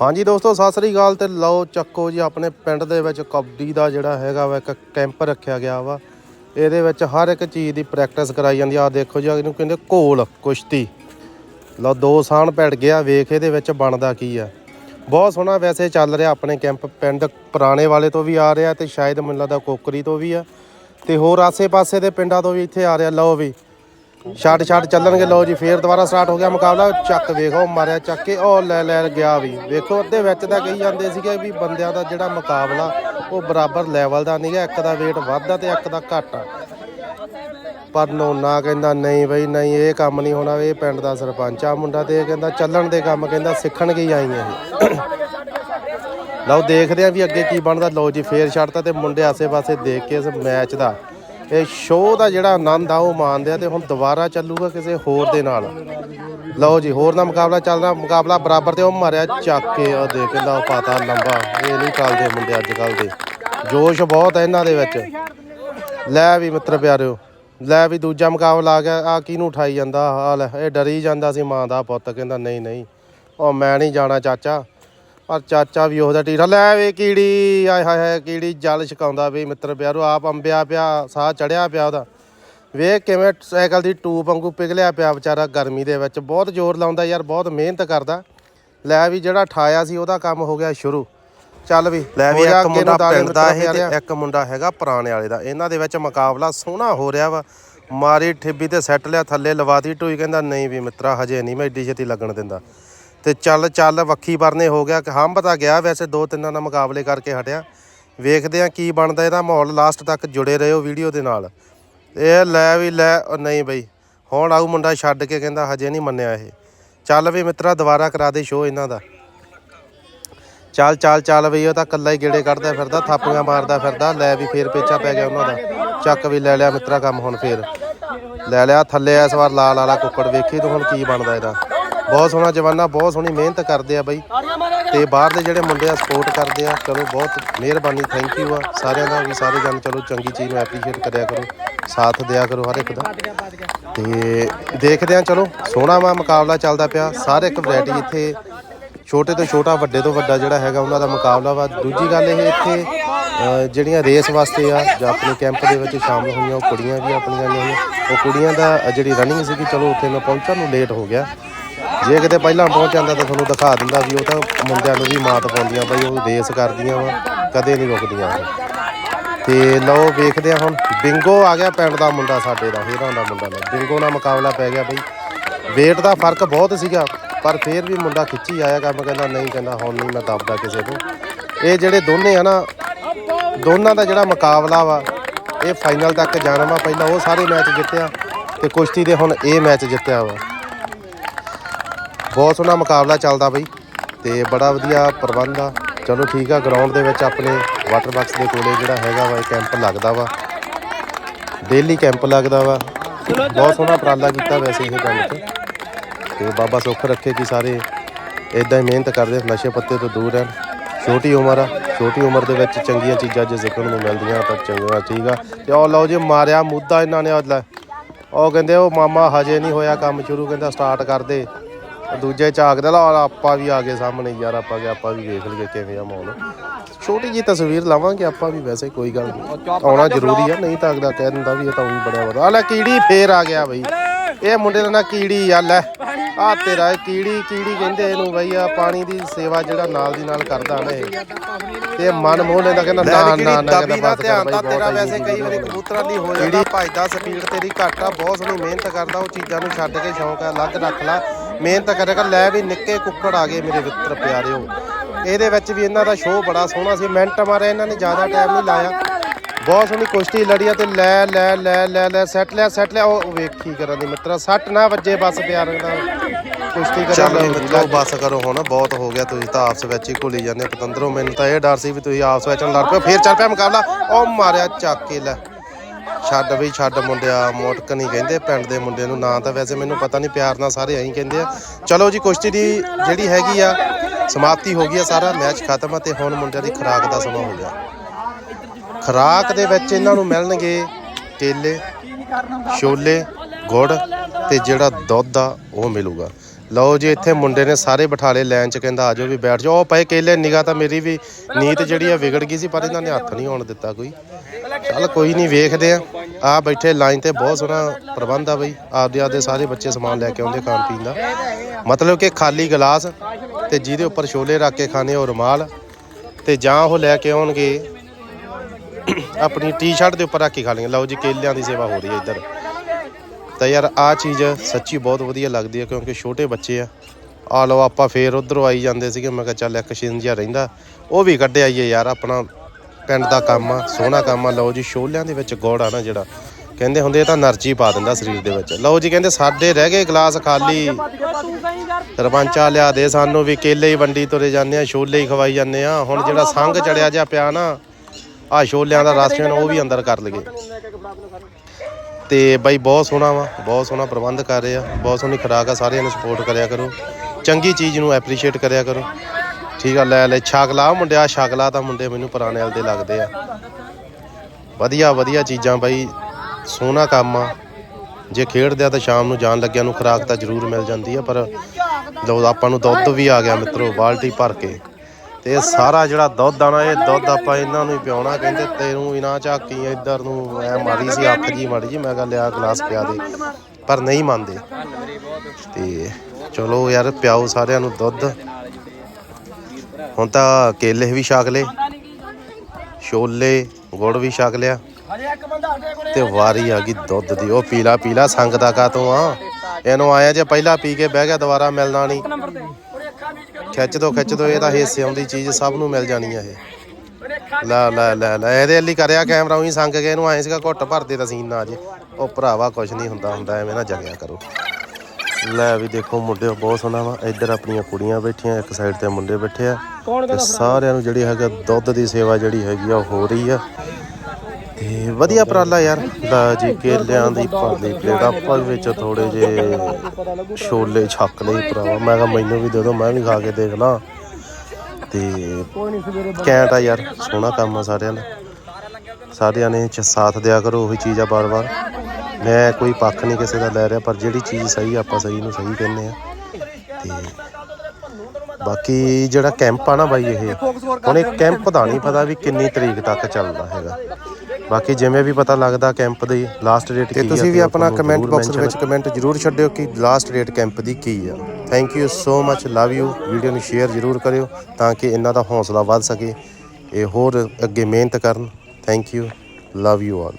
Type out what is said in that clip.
ਹਾਂਜੀ ਦੋਸਤੋ, ਸਤਿ ਸ੍ਰੀ ਅਕਾਲ ਤੇ ਲਓ ਚੱਕੋ ਜੀ ਆਪਣੇ ਪਿੰਡ ਦੇ ਵਿੱਚ ਕਬੱਡੀ ਦਾ ਜਿਹੜਾ ਹੈਗਾ ਵਾ ਇੱਕ ਕੈਂਪ ਰੱਖਿਆ ਗਿਆ ਵਾ। ਇਹਦੇ ਵਿੱਚ ਹਰ ਇੱਕ ਚੀਜ਼ ਦੀ ਪ੍ਰੈਕਟਿਸ ਕਰਾਈ ਜਾਂਦੀ ਆ। ਆਹ ਦੇਖੋ ਜੀ ਇਹਨੂੰ ਕਹਿੰਦੇ ਘੋਲ, ਕੁਸ਼ਤੀ। ਲਓ, ਦੋ ਸਾਣ ਪੈੜ ਗਿਆ, ਵੇਖ ਇਹਦੇ ਵਿੱਚ ਬਣਦਾ ਕੀ ਆ। ਬਹੁਤ ਸੋਹਣਾ ਵੈਸੇ ਚੱਲ ਰਿਹਾ ਆਪਣੇ ਕੈਂਪ, ਪਿੰਡ ਪੁਰਾਣੇ ਵਾਲੇ ਤੋਂ ਵੀ ਆ ਰਿਹਾ ਤੇ ਸ਼ਾਇਦ ਮੈਨੂੰ ਲੱਗਦਾ ਕੋਕਰੀ ਤੋਂ ਵੀ ਆ। ਤੇ ਹੋਰ ਆਸੇ-ਪਾਸੇ ਦੇ ਪਿੰਡਾਂ ਤੋਂ ਵੀ ਇੱਥੇ ਆ ਰਿਹਾ। ਲਓ ਵੀ ਛੱਡ ਛੱਡ ਚੱਲਣਗੇ, ਲਓ ਜੀ, ਫੇਰ ਦੁਬਾਰਾ ਸਟਾਰਟ ਹੋ ਗਿਆ ਮੁਕਾਬਲਾ। ਚੱਕ ਵੇਖੋ, ਮਾਰਿਆ ਚੱਕ ਕੇ, ਉਹ ਲੈ ਲੈ ਗਿਆ ਵੀ। ਵੇਖੋ, ਅੱਧੇ ਵਿੱਚ ਤਾਂ ਕਹੀ ਜਾਂਦੇ ਸੀਗੇ ਵੀ ਬੰਦਿਆਂ ਦਾ ਜਿਹੜਾ ਮੁਕਾਬਲਾ, ਉਹ ਬਰਾਬਰ ਲੈਵਲ ਦਾ ਨਹੀਂਗਾ ਇੱਕ ਦਾ weight ਵੱਧਦਾ ਤੇ ਇੱਕ ਦਾ ਘੱਟ ਆ। ਪਰ ਨੋਨਾ ਕਹਿੰਦਾ, ਨਹੀਂ ਬਈ, ਨਹੀਂ, ਇਹ ਕੰਮ ਨਹੀਂ ਹੋਣਾ, ਇਹ ਪਿੰਡ ਦਾ ਸਰਪੰਚ ਆ ਮੁੰਡਾ ਤੇ ਇਹ ਕਹਿੰਦਾ, ਚੱਲਣ ਦੇ ਕੰਮ ਕਹਿੰਦਾ ਸਿੱਖਣਗੇ ਹੀ ਆਈਆਂ ਇਹ। ਲਓ, ਦੇਖਦੇ ਆ ਵੀ ਅੱਗੇ ਕੀ ਬਣਦਾ। ਲਓ ਜੀ, ਫੇਰ ਛੱਡਤਾ ਤੇ ਮੁੰਡੇ ਆਸੇ-ਪਾਸੇ ਦੇਖ ਕੇ ਇਸ ਮੈਚ ਦਾ ਇਹ ਸ਼ੋਅ ਦਾ ਜਿਹੜਾ ਆਨੰਦ ਆ, ਉਹ ਮਾਣਦੇ ਆ ਤੇ ਹੁਣ ਦੁਬਾਰਾ ਚੱਲੂਗਾ ਕਿਸੇ ਹੋਰ ਦੇ ਨਾਲ। ਲਓ ਜੀ, ਹੋਰ ਦਾ ਮੁਕਾਬਲਾ ਚੱਲਦਾ ਮੁਕਾਬਲਾ ਬਰਾਬਰ ਤੇ ਉਹ ਮਾਰਿਆ ਚੱਕ ਕੇ ਉਹ ਦੇਖ ਲਓ ਪਾਤਾ ਲੰਬਾ। ਇਹ ਨਹੀਂ ਚੱਲਦੇ ਮੁੰਡੇ ਅੱਜ ਕੱਲ ਦੇ। ਜੋਸ਼ ਬਹੁਤ ਹੈ ਇਹਨਾਂ ਦੇ ਵਿੱਚ। ਲੈ ਵੀ ਮਿੱਤਰ ਪਿਆਰਿਓ, ਲੈ ਵੀ ਦੂਜਾ ਮੁਕਾਬਲਾ ਆ ਗਿਆ ਆ ਕਿਹਨੂੰ ਉਠਾਈ ਜਾਂਦਾ ਹਾਲ ਇਹ ਡਰੀ ਜਾਂਦਾ ਸੀ ਮਾਂ ਦਾ ਪੁੱਤ, ਕਹਿੰਦਾ ਨਹੀਂ ਨਹੀਂ, ਉਹ ਮੈਂ ਨਹੀਂ ਜਾਣਾ ਚਾਚਾ। ਪਰ ਚਾਚਾ ਵੀ ਉਹਦਾ ਟੀਰਾ ਲੈ ਵੇ ਕੀੜੀ ਆਏ ਹਾਏ ਹਾਏ ਕੀੜੀ ਜਲ ਛਕਾਉਂਦਾ ਵੀ ਮਿੱਤਰ ਪਿਆਰੋ ਆਪ ਅੰਬਿਆ ਪਿਆ ਸਾਹ ਚੜਿਆ ਪਿਆ ਉਹਦਾ। ਵੇਖ ਕਿਵੇਂ ਸਾਈਕਲ ਦੀ ਟੂਬ ਵਾਂਗੂ ਪਿਘਲਿਆ ਪਿਆ ਵਿਚਾਰਾ ਗਰਮੀ ਦੇ ਵਿੱਚ। ਬਹੁਤ ਜ਼ੋਰ ਲਾਉਂਦਾ ਯਾਰ ਬਹੁਤ ਮਿਹਨਤ ਕਰਦਾ। ਲੈ ਵੀ ਜਿਹੜਾ ਠਾਇਆ ਸੀ ਉਹਦਾ ਕੰਮ ਹੋ ਗਿਆ ਸ਼ੁਰੂ। ਚੱਲ ਵੀ ਲੈ ਵੀ ਇੱਕ ਮੁੰਡਾ ਪਿੰਡ ਦਾ ਇਹ ਤੇ ਇੱਕ ਮੁੰਡਾ ਹੈਗਾ ਪੁਰਾਣੇ ਵਾਲੇ ਦਾ। ਇਹਨਾਂ ਦੇ ਵਿੱਚ ਮੁਕਾਬਲਾ ਸੋਹਣਾ ਹੋ ਰਿਹਾ ਵਾ। ਮਾਰੀ ਠਿੱਬੀ ਤੇ ਸੈੱਟ ਲਿਆ ਥੱਲੇ ਲਵਾਤੀ ਟੂਈ ਕਹਿੰਦਾ ਨਹੀਂ ਵੀ ਮਿੱਤਰਾ ਹਜੇ ਨਹੀਂ ਮੈਂ ਏਡੀ ਛੇਤੀ ਲੱਗਣ ਦਿੰਦਾ। ਤੇ ਚੱਲ ਚੱਲ ਵੱਖੀ ਪਰਨੇ ਹੋ ਗਿਆ ਕਿ ਹੰਬ ਤਾਂ ਗਿਆ ਵੈਸੇ ਦੋ ਤਿੰਨਾਂ ਨਾਲ ਮੁਕਾਬਲੇ ਕਰਕੇ ਹਟਿਆ। ਵੇਖਦੇ ਆ ਕੀ ਬਣਦਾ ਇਹਦਾ ਮਾਹੌਲ ਲਾਸਟ ਤੱਕ ਜੁੜੇ ਰਹੋ ਵੀਡੀਓ ਦੇ ਨਾਲ। ਇਹ ਲੈ ਵੀ ਲੈ, ਉਹ ਨਹੀਂ ਬਈ, ਹੁਣ ਆਊ ਮੁੰਡਾ ਛੱਡ ਕੇ ਕਹਿੰਦਾ ਹਜੇ ਨਹੀਂ ਮੰਨਿਆ ਇਹ। ਚੱਲ ਵੀ ਮਿੱਤਰਾ, ਦੁਬਾਰਾ ਕਰਾ ਦੇ ਸ਼ੋਅ ਇਹਨਾਂ ਦਾ। ਚੱਲ ਚੱਲ ਚੱਲ ਬਈ, ਉਹ ਤਾਂ ਕੱਲਾ ਹੀ ਗੇੜੇ ਕੱਢਦਾ ਫਿਰਦਾ, ਥਾਪੀਆਂ ਮਾਰਦਾ ਫਿਰਦਾ, ਲੈ ਵੀ ਫੇਰ ਪੇਚਾ ਪੈ ਗਿਆ ਉਹਨਾਂ ਦਾ। ਚੱਕ ਵੀ ਲੈ ਲਿਆ ਮਿੱਤਰਾ ਕੰਮ ਹੁਣ ਫੇਰ। ਲੈ ਲਿਆ, ਥੱਲੇ ਇਸ ਵਾਰ ਲਾਲ ਵਾਲਾ ਕੁੱਕੜ ਵੇਖੀ ਤੂੰ ਹੁਣ ਕੀ ਬਣਦਾ ਇਹਦਾ। ਬਹੁਤ ਸੋਹਣਾ ਜਵਾਨਾ, ਬਹੁਤ ਸੋਹਣੀ ਮਿਹਨਤ ਕਰਦੇ ਆ ਬਈ। ਤੇ ਬਾਹਰ ਦੇ ਜਿਹੜੇ ਮੁੰਡੇ ਆ ਸਪੋਰਟ ਕਰਦੇ ਆ, ਚਲੋ ਬਹੁਤ ਮਿਹਰਬਾਨੀ ਥੈਂਕ ਯੂ ਆ। ਸਾਰਿਆਂ ਦਾ ਵੀ ਸਾਰੇ ਜਣ ਚਲੋ ਚੰਗੀ ਚੀਜ਼ ਨੂੰ ਐਪਰੀਸ਼ੀਏਟ ਕਰਿਆ ਕਰੋ, ਸਾਥ ਦਿਆ ਕਰੋ ਹਰ ਇੱਕ ਦਾ। ਤੇ ਦੇਖਦੇ ਆ ਚਲੋ, ਸੋਹਣਾ ਵਾ ਮੁਕਾਬਲਾ ਚੱਲਦਾ ਪਿਆ, ਸਾਰੇ ਇੱਕ ਵੈਰਾਈਟੀ ਇੱਥੇ, ਛੋਟੇ ਤੋਂ ਛੋਟਾ, ਵੱਡੇ ਤੋਂ ਵੱਡਾ ਜਿਹੜਾ ਹੈਗਾ, ਉਹਨਾਂ ਦਾ ਮੁਕਾਬਲਾ ਵਾ। ਦੂਜੀ ਗੱਲ ਇਹ ਇੱਥੇ ਜਿਹੜੀਆਂ ਰੇਸ ਵਾਸਤੇ ਆ, ਜਾਂ ਆਪਣੇ ਕੈਂਪ ਦੇ ਵਿੱਚ ਸ਼ਾਮਲ ਹੋਈਆਂ, ਉਹ ਕੁੜੀਆਂ ਵੀ ਆਪਣੀਆਂ ਨੇ। ਉਹ ਕੁੜੀਆਂ ਦਾ ਜਿਹੜੀ ਰਨਿੰਗ ਸੀਗੀ, ਚਲੋ ਉੱਥੇ ਮੈਂ ਪਹੁੰਚਣ ਨੂੰ ਲੇਟ ਹੋ ਗਿਆ। ਜੇ ਕਿਤੇ ਪਹਿਲਾਂ ਪਹੁੰਚ ਜਾਂਦਾ ਤਾਂ ਤੁਹਾਨੂੰ ਦਿਖਾ ਦਿੰਦਾ ਵੀ ਉਹ ਤਾਂ ਮੁੰਡਿਆਂ ਨੂੰ ਵੀ ਮਾਤ ਪਾਉਂਦੀਆਂ ਬਈ, ਉਹ ਰੇਸ ਕਰਦੀਆਂ ਵਾ, ਕਦੇ ਨਹੀਂ ਰੁਕਦੀਆਂ। ਉਹ ਤੇ ਲਓ ਵੇਖਦੇ ਆ ਹੁਣ, ਬਿੰਗੋ ਆ ਗਿਆ ਪਿੰਡ ਦਾ ਮੁੰਡਾ ਸਾਡੇ ਦਾ, ਹੀਰਾਂ ਦਾ ਮੁੰਡਾ ਨੇ ਬਿੰਗੋ ਨਾਲ ਮੁਕਾਬਲਾ ਪੈ ਗਿਆ ਬਈ। weight ਦਾ ਫ਼ਰਕ ਬਹੁਤ ਸੀਗਾ, ਪਰ ਫੇਰ ਵੀ ਮੁੰਡਾ ਖਿੱਚੀ ਆਇਆ ਕੰਮ, ਕਹਿੰਦਾ ਨਹੀਂ, ਕਹਿੰਦਾ ਹੁਣ ਨਹੀਂ ਮੈਂ ਦੱਬਦਾ ਕਿਸੇ ਨੂੰ। ਇਹ ਜਿਹੜੇ ਦੋਨੇ ਆ ਨਾ, ਦੋਨਾਂ ਦਾ ਜਿਹੜਾ ਮੁਕਾਬਲਾ ਵਾ, ਇਹ ਫਾਈਨਲ ਤੱਕ ਜਾਣਾ ਵਾ। ਪਹਿਲਾਂ ਉਹ ਸਾਰੇ ਮੈਚ ਜਿੱਤਿਆ ਤੇ ਕੁਸ਼ਤੀ ਦੇ ਹੁਣ ਇਹ ਮੈਚ ਜਿੱਤਿਆ ਵਾ। ਬਹੁਤ ਸੋਹਣਾ ਮੁਕਾਬਲਾ ਚੱਲਦਾ ਬਈ ਤੇ ਬੜਾ ਵਧੀਆ ਪ੍ਰਬੰਧ ਆ। ਚਲੋ ਠੀਕ ਆ ਗਰਾਊਂਡ ਦੇ ਵਿੱਚ ਆਪਣੇ ਵਾਟਰ ਬਾਕਸ ਦੇ ਕੋਲੇ ਜਿਹੜਾ ਹੈਗਾ ਵਾ, ਇਹ ਕੈਂਪ ਲੱਗਦਾ ਵਾ। ਡੇਲੀ ਕੈਂਪ ਲੱਗਦਾ ਵਾ। ਬਹੁਤ ਸੋਹਣਾ ਉਪਰਾਲਾ ਕੀਤਾ ਵੈਸੇ ਇਹ ਕੰਮ 'ਤੇ। ਤੇ ਬਾਬਾ ਸੁੱਖ ਰੱਖੇ ਕਿ ਸਾਰੇ। ਇਦਾਂ ਹੀ ਮਿਹਨਤ ਕਰਦੇ, ਨਸ਼ੇ ਪੱਤੇ ਤੋਂ ਦੂਰ ਰਹਿਣ। ਛੋਟੀ ਉਮਰ ਆ, ਛੋਟੀ ਉਮਰ ਦੇ ਵਿੱਚ ਚੰਗੀਆਂ ਚੀਜ਼ਾਂ ਜੇ ਸਿੱਖਣ ਨੂੰ ਮਿਲਦੀਆਂ ਤਾਂ ਚੰਗਾ, ਠੀਕ ਆ। ਤੇ ਉਹ ਲਓ ਜੇ, ਮਾਰਿਆ ਮੁੱਦਾ ਇਹਨਾਂ ਨੇ ਉਹ ਉਹ ਕਹਿੰਦੇ, ਉਹ ਮਾਮਾ ਹਜੇ ਨਹੀਂ ਹੋਇਆ, ਕੰਮ ਸ਼ੁਰੂ, ਕਹਿੰਦਾ ਸਟਾਰਟ ਕਰਦੇ ਦੂਜੇ ਝਾਕਦਾ ਲਾ ਆਪਾਂ ਵੀ ਆ ਗਏ ਸਾਹਮਣੇ ਯਾਰ ਆਪਾਂ ਕਿ ਆਪਾਂ ਵੀ ਵੇਖ ਲਈਏ ਕਿਵੇਂ ਆ ਮਾਹੌਲ। ਛੋਟੀ ਜੀ ਤਸਵੀਰ ਲਾਵਾਂਗੇ ਆਪਾਂ ਵੀ ਵੈਸੇ ਕੋਈ ਗੱਲ ਨਹੀਂ। ਆਉਣਾ ਜ਼ਰੂਰੀ ਆ ਨਹੀਂ ਤਾਂ ਅਗਲਾ ਕਹਿ ਦਿੰਦਾ ਵੀ ਇਹ ਤਾਂ ਉਹੀ ਬੜਿਆ ਵਧਾ ਆ ਲੈ ਕੀੜੀ ਫੇਰ ਆ ਗਿਆ ਬਈ। ਇਹ ਮੁੰਡੇ ਦਾ ਨਾਂ ਕੀੜੀ ਆ ਲੈ। ਆ ਤੇਰਾ ਇਹ ਕੀੜੀ ਕੀੜੀ ਕਹਿੰਦੇ ਇਹਨੂੰ ਬਈ ਆ ਪਾਣੀ ਦੀ ਸੇਵਾ ਜਿਹੜਾ ਨਾਲ ਦੀ ਨਾਲ ਕਰਦਾ ਨਾ ਇਹ। ਤੇ ਮਨ ਮੋਹ ਲੈਂਦਾ ਕਹਿੰਦਾ ਨਾ ਨਾ ਨਾ ਕਹਿੰਦਾ ਬਸ ਧਿਆਨ ਤਾਂ ਤੇਰਾ ਵੈਸੇ ਕਈ ਵਾਰੀ ਕਬੂਤਰਾਂ ਦੀ ਹੋ ਜਾਂਦਾ ਭਜਦਾ ਸਪੀਡ ਤੇਰੀ ਘੱਟ ਆ ਬਹੁਤ ਸੋਹਣੀ ਮਿਹਨਤ ਕਰਦਾ ਉਹ ਚੀਜ਼ਾਂ ਨੂੰ ਛੱਡ ਕੇ ਸ਼ੌਂਕ ਆ ਅਲੱਗ ਰੱਖ ਲੈ। ਮਿਹਨਤ ਕਰਿਆ ਕਰ ਲੈ ਵੀ ਨਿੱਕੇ ਕੁੱਕੜ ਆ ਗਏ ਮੇਰੇ ਮਿੱਤਰ ਪਿਆਰਿਓ। ਇਹਦੇ ਵਿੱਚ ਵੀ ਇਹਨਾਂ ਦਾ ਸ਼ੋਅ ਬੜਾ ਸੋਹਣਾ ਸੀ ਮਿੰਟ ਮਾਰੇ ਇਹਨਾਂ ਨੇ ਜ਼ਿਆਦਾ ਟਾਈਮ ਨਹੀਂ ਲਾਇਆ। ਬਹੁਤ ਸੋਹਣੀ ਕੁਸ਼ਤੀ ਲੜੀ ਆ ਤੇ ਲੈ ਲੈ ਲੈ ਲੈ ਲੈ ਸੈੱਟ ਲਿਆ ਸੈੱਟ ਲਿਆ। ਉਹ ਵੇਖੀ ਕਰਨ ਦੀ ਮਿੱਤਰਾ ਸੱਟ ਨਾ ਵੱਜੇ ਬਸ ਪਿਆਰ ਦਾ ਕੁਸ਼ਤੀ ਕਰਨ ਲਈ ਮਿੱਤਰੋ ਬਸ ਕਰੋ ਹੁਣ ਬਹੁਤ ਹੋ ਗਿਆ ਤੁਸੀਂ ਤਾਂ ਆਪਸ ਵਿੱਚ ਹੀ ਘੁਲੀ ਜਾਂਦੇ ਪਤੰਦਰੋਂ ਮੈਨੂੰ ਤਾਂ ਇਹ ਡਰ ਸੀ ਵੀ ਤੁਸੀਂ ਆਪਸ ਵਿੱਚ ਲੜ ਪਏ ਫੇਰ ਚੱਲ ਪਿਆ ਮੁਕਾਬਲਾ। ਉਹ ਮਾਰਿਆ ਚੱਕ ਕੇ ਲੈ। ਛੱਡ ਵੀ ਛੱਡ ਮੁੰਡਿਆ, ਮੋਟਕ ਨਹੀਂ ਕਹਿੰਦੇ, ਪਿੰਡ ਦੇ ਮੁੰਡੇ ਨੂੰ ਨਾਂ ਤਾਂ ਵੈਸੇ ਮੈਨੂੰ ਪਤਾ ਨਹੀਂ, ਪਿਆਰ ਨਾਲ ਸਾਰੇ ਐਂ ਕਹਿੰਦੇ ਆ। ਚਲੋ ਜੀ, ਕੁਸ਼ਤੀ ਦੀ ਜਿਹੜੀ ਹੈਗੀ ਆ, ਸਮਾਪਤੀ ਹੋ ਗਈ ਆ ਸਾਰਾ, ਮੈਚ ਖਤਮ ਆ ਤੇ ਹੁਣ ਮੁੰਡਿਆਂ ਦੀ ਖੁਰਾਕ ਦਾ ਸਮਾਂ ਹੋ ਗਿਆ। ਖੁਰਾਕ ਦੇ ਵਿੱਚ ਇਹਨਾਂ ਨੂੰ ਮਿਲਣਗੇ ਕੇਲੇ, ਛੋਲੇ, ਗੁੜ ਤੇ ਜਿਹੜਾ ਦੁੱਧ ਆ, ਉਹ ਮਿਲੂਗਾ। ਲਓ ਜੀ, ਇੱਥੇ ਮੁੰਡੇ ਨੇ ਸਾਰੇ ਬਿਠਾਲੇ ਲਾਈਨ 'ਚ ਕਹਿੰਦਾ ਆਜੋ ਵੀ ਬੈਠ ਜਾਓ। ਉਹ ਪਏ ਕੇਲੇ, ਨਿਗਾਹ ਤਾਂ ਮੇਰੀ ਵੀ ਨੀਤ ਜਿਹੜੀ ਆ ਵਿਗੜ ਗਈ ਸੀ, ਪਰ ਇਹਨਾਂ ਨੇ ਹੱਥ ਨਹੀਂ ਆਉਣ ਦਿੱਤਾ ਕੋਈ। ਚੱਲ ਕੋਈ ਨਹੀਂ ਵੇਖਦੇ ਆ। ਆ ਬੈਠੇ ਲਾਈਨ ਤੇ ਬਹੁਤ ਸੋਹਣਾ ਪ੍ਰਬੰਧ ਆ ਬਈ। ਆਪਦੇ ਆਪਦੇ ਸਾਰੇ ਬੱਚੇ ਸਮਾਨ ਲੈ ਕੇ ਆਉਂਦੇ ਖਾਣ ਪੀਣ ਦਾ। ਮਤਲਬ ਕਿ ਖਾਲੀ ਗਲਾਸ ਤੇ ਜਿਹਦੇ ਉੱਪਰ ਛੋਲੇ ਰੱਖ ਕੇ ਖਾਣੇ ਉਹ ਰੁਮਾਲ। ਤੇ ਜਾਂ ਉਹ ਲੈ ਕੇ ਆਉਣਗੇ। ਆਪਣੀ ਟੀ-ਸ਼ਰਟ ਦੇ ਉੱਪਰ ਰੱਖ ਕੇ ਖਾ ਲਈਏ ਲਓ ਜੀ, ਕੇਲਿਆਂ ਦੀ ਸੇਵਾ ਹੋ ਰਹੀ ਹੈ ਇੱਧਰ। ਤਾਂ ਯਾਰ ਆ ਚੀਜ਼ ਸੱਚੀ ਬਹੁਤ ਵਧੀਆ ਲੱਗਦੀ ਹੈ ਕਿਉਂਕਿ ਛੋਟੇ ਬੱਚੇ ਆ। ਆ ਲਓ, ਆਪਾਂ ਫੇਰ ਉਧਰੋਂ ਆਈ ਜਾਂਦੇ ਸੀਗੇ। ਮੈਂ ਕਿਹਾ ਚੱਲ ਇੱਕ ਛਿੰਨ ਜਿਹਾ ਰਹਿੰਦਾ। ਉਹ ਵੀ ਕੱਢ ਆਈਏ ਯਾਰ, ਆਪਣਾ ਪਿੰਡ ਦਾ ਕੰਮ ਆ, ਸੋਹਣਾ ਕੰਮ ਆ। ਲਓ ਜੀ, ਛੋਲਿਆਂ ਦੇ ਵਿੱਚ ਗੁੜ ਆ ਨਾ ਜਿਹੜਾ। ਕਹਿੰਦੇ ਹੁੰਦੇ ਇਹ ਤਾਂ એનર્ਜੀ ਪਾ ਦਿੰਦਾ ਸਰੀਰ ਦੇ ਵਿੱਚ। ਲਓ ਜੀ, ਕਹਿੰਦੇ ਸਾਡੇ ਰਹਿ ਗਏ ਗਲਾਸ ਖਾਲੀ। ਸਰਪੰਚਾ ਲਿਆ ਦੇ ਸਾਨੂੰ ਵੀ, ਕੇਲੇ ਹੀ ਵੰਡੀ ਤੁਰੇ ਜਾਂਦੇ ਆ, ਛੋਲੇ ਹੀ ਖਵਾਈ ਜਾਂਦੇ ਆ। ਹੁਣ ਜਿਹੜਾ ਸੰਗ ਚੜਿਆ ਜਿਹਾ ਪਿਆ ਨਾ, ਆ ਛੋਲਿਆਂ ਦਾ ਰਸ ਉਹ ਵੀ ਅੰਦਰ ਕਰ ਲਗੇ ਤੇ ਬਾਈ ਬਹੁਤ ਸੋਹਣਾ ਵਾ, ਬਹੁਤ ਸੋਹਣਾ ਪ੍ਰਬੰਧ ਕਰ ਰਹੇ ਆ। ਬਹੁਤ ਸੋਹਣੀ ਖੁਰਾਕ ਆ, ਸਾਰਿਆਂ ਨੂੰ ਸਪੋਰਟ ਕਰਿਆ ਕਰੋ। ਚੰਗੀ ਚੀਜ਼ ਨੂੰ ਐਪਰੀਸ਼ੀਏਟ ਕਰਿਆ ਕਰੋ। ਠੀਕ ਆ, ਲੈ ਲੈ ਛਾਗਲਾ ਮੁੰਡਿਆ ਛਾਗਲਾ ਤਾਂ ਮੁੰਡੇ ਮੈਨੂੰ ਪੁਰਾਣੇ ਵਾਲ ਦੇ ਲੱਗਦੇ ਆ। ਵਧੀਆ ਵਧੀਆ ਚੀਜ਼ਾਂ ਬਾਈ, ਸੋਹਣਾ ਕੰਮ ਆ। ਜੇ ਖੇਡਦੇ ਆ ਤਾਂ ਸ਼ਾਮ ਨੂੰ ਜਾਣ ਲੱਗਿਆ ਨੂੰ ਖੁਰਾਕ ਤਾਂ ਜ਼ਰੂਰ ਮਿਲ ਜਾਂਦੀ ਆ, ਪਰ ਲਓ, ਆਪਾਂ ਨੂੰ ਦੁੱਧ ਵੀ ਆ ਗਿਆ ਮਿੱਤਰੋ, ਬਾਲਟੀ ਭਰ ਕੇ। ਤੇ ਸਾਰਾ ਜਿਹੜਾ ਦੁੱਧ ਆ ਨਾ, ਇਹ ਦੁੱਧ ਆਪਾਂ ਇਹਨਾਂ ਨੂੰ ਹੀ ਪਿਆਉਣਾ, ਕਹਿੰਦੇ ਤੈਨੂੰ ਇਨਾ ਝਾਕੀ ਇੱਧਰ ਨੂੰ ਐ ਮਾਰੀ ਸੀ ਅੱਖ ਜੀ, ਮਾੜੀ ਜੀ ਮੈਂ ਕਿਹਾ ਲਿਆ ਗਲਾਸ ਪਿਆ ਦੇ। ਪਰ ਨਹੀਂ ਮੰਨਦੇ। ਤੇ ਚਲੋ ਯਾਰ, ਪਿਆਓ ਸਾਰਿਆਂ ਨੂੰ ਦੁੱਧ। ਹੁਣ ਤਾਂ ਕੇਲੇ ਵੀ ਛਕ ਲਏ। ਛੋਲੇ, ਗੁੜ ਵੀ ਛਕ ਲਿਆ। ਤੇ ਵਾਰੀ ਆ ਗਈ ਦੁੱਧ ਦੀ। ਉਹ ਪੀਲਾ ਪੀਲਾ ਸੰਗ ਦਾ ਕਾ ਤੂੰ ਆ। ਇਹਨੂੰ ਆਇਆ ਜੇ ਪਹਿਲਾਂ ਪੀ ਕੇ ਬਹਿ ਗਿਆ, ਦੁਬਾਰਾ ਮਿਲਣਾ ਨਹੀਂ। ਖਿੱਚ ਦੋ ਖਿੱਚ ਦੋ, ਇਹ ਤਾਂ ਹਿੱਸੇ ਆਉਂਦੀ ਚੀਜ਼, ਸਭ ਨੂੰ ਮਿਲ ਜਾਣੀ ਆ ਇਹ। ਲੈ ਲੈ ਲੈ ਲੈ, ਇਹਦੇ ਲਈ ਕਰਿਆ ਕੈਮਰਾ, ਉਹੀ ਸੰਗ ਕੇ ਇਹਨੂੰ ਆਏ ਸੀਗਾ, ਘੁੱਟ ਭਰਦੇ ਤਾਂ ਸੀਨ ਨਾ ਜੇ। ਉਹ ਭਰਾਵਾ ਕੁਝ ਨਹੀਂ ਹੁੰਦਾ ਹੁੰਦਾ ਐਵੇਂ ਨਾ ਜਗਿਆ ਕਰੋ। ਲੈ ਵੀ ਦੇਖੋ ਮੁੰਡੇ ਬਹੁਤ ਸੋਹਣਾ ਵਾ ਇੱਧਰ ਆਪਣੀਆਂ ਕੁੜੀਆਂ ਬੈਠੀਆਂ ਇੱਕ ਸਾਈਡ ਤੇ ਮੁੰਡੇ ਬੈਠੇ ਆ। ਤੇ ਸਾਰਿਆਂ ਨੂੰ ਜਿਹੜੀ ਹੈਗਾ ਦੁੱਧ ਦੀ ਸੇਵਾ ਜਿਹੜੀ ਹੈਗੀ ਆ ਉਹ ਹੋ ਰਹੀ ਆ। ਤੇ ਵਧੀਆ ਉਪਰਾਲਾ ਯਾਰ ਦਾ ਜੀ ਕੇਲਿਆਂ ਦੀ ਭਰਲੀ ਪਲੇਟ ਆਪਾਂ ਵਿੱਚ ਥੋੜੇ ਜੇ ਛੋਲੇ ਛੱਕ ਲਈ ਭਰਾਵਾ। ਮੈਂ ਕਿਹਾ ਮੈਨੂੰ ਵੀ ਦੇ ਦਿਓ ਮੈਂ ਵੀ ਖਾ ਕੇ ਦੇਖ ਲਾਂ। ਤੇ ਕੈਂਟ ਆ ਯਾਰ ਸੋਹਣਾ ਕੰਮ ਆ ਸਾਰਿਆਂ ਦਾ। ਸਾਰਿਆਂ ਨੇ ਚ ਸਾਥ ਦਿਆ ਕਰੋ ਉਹੀ ਚੀਜ਼ ਆ ਬਾਰ-ਬਾਰ। ਮੈਂ ਕੋਈ ਪੱਖ ਨਹੀਂ ਕਿਸੇ ਦਾ ਲੈ ਰਿਹਾ ਪਰ ਜਿਹੜੀ ਚੀਜ਼ ਸਹੀ ਆ, ਆਪਾਂ ਸਹੀ ਨੂੰ ਸਹੀ ਕਹਿੰਦੇ ਆ ਤੇ ਬਾਕੀ ਜਿਹੜਾ ਕੈਂਪ ਆ ਨਾ ਬਾਈ ਇਹ ਹੁਣ ਇਹ ਕੈਂਪ ਦਾ ਨਹੀਂ ਪਤਾ ਵੀ ਕਿੰਨੀ ਤਰੀਕ ਤੱਕ ਚੱਲਦਾ ਹੈਗਾ। ਬਾਕੀ ਜਿਵੇਂ ਵੀ ਪਤਾ ਲੱਗਦਾ ਕੈਂਪ ਦੀ ਲਾਸਟ ਡੇਟ ਕੀ ਆ ਤੁਸੀਂ ਵੀ ਆਪਣਾ ਕਮੈਂਟ ਬਾਕਸ ਵਿੱਚ ਕਮੈਂਟ ਜ਼ਰੂਰ ਛੱਡਿਓ ਕਿ ਲਾਸਟ ਡੇਟ ਕੈਂਪ ਦੀ ਕੀ ਆ। Thank you so much love you video ਨੂੰ ਸ਼ੇਅਰ ਜ਼ਰੂਰ ਕਰਿਓ ਤਾਂ ਕਿ ਇਹਨਾਂ ਦਾ ਹੌਸਲਾ ਵੱਧ ਸਕੇ। ਇਹ ਹੋਰ ਅੱਗੇ ਮਿਹਨਤ ਕਰਨ। Thank you love you all